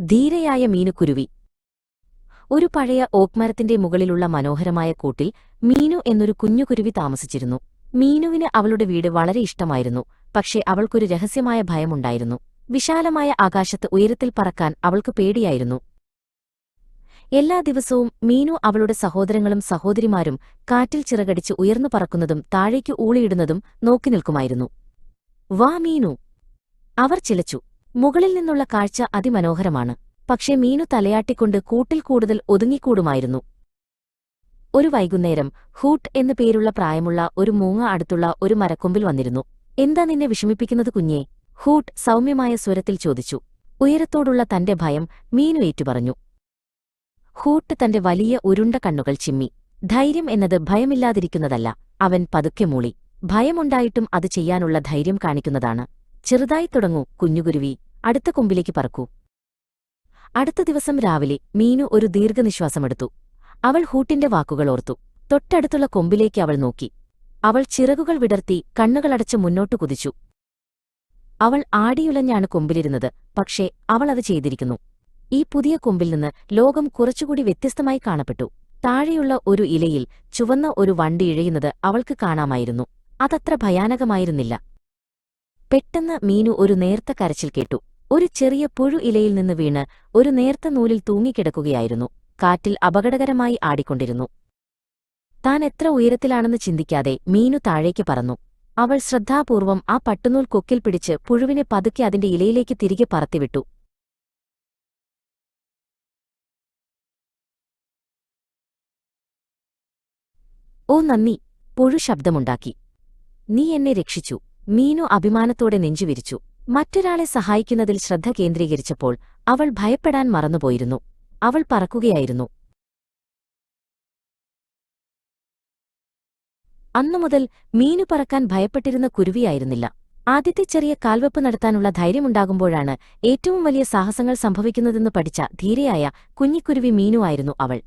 ധീരയായ മീനുക്കുരുവി ഒരു പഴയ ഓക്മരത്തിന്റെ മുകളിലുള്ള മനോഹരമായ കൂട്ടിൽ മീനു എന്നൊരു കുഞ്ഞുകുരുവി താമസിച്ചിരുന്നു. മീനുവിന് അവളുടെ വീട് വളരെ ഇഷ്ടമായിരുന്നു. പക്ഷേ അവൾക്കൊരു രഹസ്യമായ ഭയമുണ്ടായിരുന്നു. വിശാലമായ ആകാശത്ത് ഉയരത്തിൽ പറക്കാൻ അവൾക്ക് പേടിയായിരുന്നു. എല്ലാ ദിവസവും മീനു അവളുടെ സഹോദരങ്ങളും സഹോദരിമാരും കാറ്റിൽ ചിറകടിച്ച് ഉയർന്നു പറക്കുന്നതും താഴേക്ക് ഊളിയിടുന്നതും നോക്കി നിൽക്കുമായിരുന്നു. വാ മീനു. അവർ ചിലച്ചു. മുകളിൽ നിന്നുള്ള കാഴ്ച അതിമനോഹരമാണ്. പക്ഷേ മീനു തലയാട്ടിക്കൊണ്ട് കൂട്ടിൽ കൂടുതൽ ഒതുങ്ങിക്കൂടുമായിരുന്നു. ഒരു വൈകുന്നേരം ഹൂട്ട് എന്നു പേരുള്ള പ്രായമുള്ള ഒരു മൂങ്ങ അടുത്തുള്ള ഒരു മരക്കൊമ്പിൽ വന്നിരുന്നു. എന്താ നിന്നെ വിഷമിപ്പിക്കുന്നത് കുഞ്ഞേ? ഹൂട്ട് സൗമ്യമായ സ്വരത്തിൽ ചോദിച്ചു. ഉയരത്തോടുള്ള തന്റെ ഭയം മീനു ഏറ്റുപറഞ്ഞു. ഹൂട്ട് തന്റെ വലിയ ഉരുണ്ട കണ്ണുകൾ ചിമ്മി. ധൈര്യം എന്നത് ഭയമില്ലാതിരിക്കുന്നതല്ല. അവൻ പതുക്കെ മൂളി. ഭയമുണ്ടായിട്ടും അത് ചെയ്യാനുള്ള ധൈര്യം കാണിക്കുന്നതാണ്. ചെറുതായി തുടങ്ങൂ കുഞ്ഞുകുരുവി. അടുത്ത കൊമ്പിലേക്ക് പറക്കൂ. അടുത്ത ദിവസം രാവിലെ മീനു ഒരു ദീർഘനിശ്വാസമെടുത്തു. അവൾ ഹൂട്ടിന്റെ വാക്കുകൾ ഓർത്തു. തൊട്ടടുത്തുള്ള കൊമ്പിലേക്ക് അവൾ നോക്കി. അവൾ ചിറകുകൾ വിടർത്തി കണ്ണുകളടച്ച് മുന്നോട്ടു കുതിച്ചു. അവൾ ആടിയുലഞ്ഞാണ് കൊമ്പിലിരുന്നത്. പക്ഷേ അവൾ അത് ചെയ്തിരിക്കുന്നു. ഈ പുതിയ കൊമ്പിൽ നിന്ന് ലോകം കുറച്ചുകൂടി വ്യത്യസ്തമായി കാണപ്പെട്ടു. താഴെയുള്ള ഒരു ഇലയിൽ ചുവന്ന ഒരു വണ്ടി ഇഴയുന്നത് അവൾക്ക് കാണാമായിരുന്നു. അതത്ര ഭയാനകമായിരുന്നില്ല. പെട്ടെന്ന് മീനു ഒരു നേർത്ത കരച്ചിൽ കേട്ടു. ഒരു ചെറിയ പുഴു ഇലയിൽ നിന്ന് വീണ് ഒരു നേർത്ത നൂലിൽ തൂങ്ങിക്കിടക്കുകയായിരുന്നു. കാറ്റിൽ അപകടകരമായി ആടിക്കൊണ്ടിരുന്നു. താൻ എത്ര ഉയരത്തിലാണെന്ന് ചിന്തിക്കാതെ മീനു താഴേക്ക് പറന്നു. അവൾ ശ്രദ്ധാപൂർവം ആ പട്ടുനൂൽ കൊക്കിൽ പിടിച്ച് പുഴുവിനെ പതുക്കെ അതിന്റെ ഇലയിലേക്ക് തിരികെ പറത്തിവിട്ടു. ഓ നന്ദി പുഴു ശബ്ദമുണ്ടാക്കി. നീ എന്നെ രക്ഷിച്ചു. മീനു അഭിമാനത്തോടെ നെഞ്ചുവിരിച്ചു. മറ്റൊരാളെ സഹായിക്കുന്നതിൽ ശ്രദ്ധ കേന്ദ്രീകരിച്ചപ്പോൾ അവൾ ഭയപ്പെടാൻ മറന്നുപോയിരുന്നു. അവൾ പറക്കുകയായിരുന്നു അന്നുമുതൽ മീനു പറക്കാൻ ഭയപ്പെട്ടിരുന്ന കുരുവിയായിരുന്നില്ല. ആദ്യത്തെ ചെറിയ കാൽവെപ്പ് നടത്താനുള്ള ധൈര്യമുണ്ടാകുമ്പോഴാണ് ഏറ്റവും വലിയ സാഹസങ്ങൾ സംഭവിക്കുന്നതെന്ന് പഠിച്ച ധീരയായ കുഞ്ഞിക്കുരുവി മീനുവായിരുന്നു അവൾ.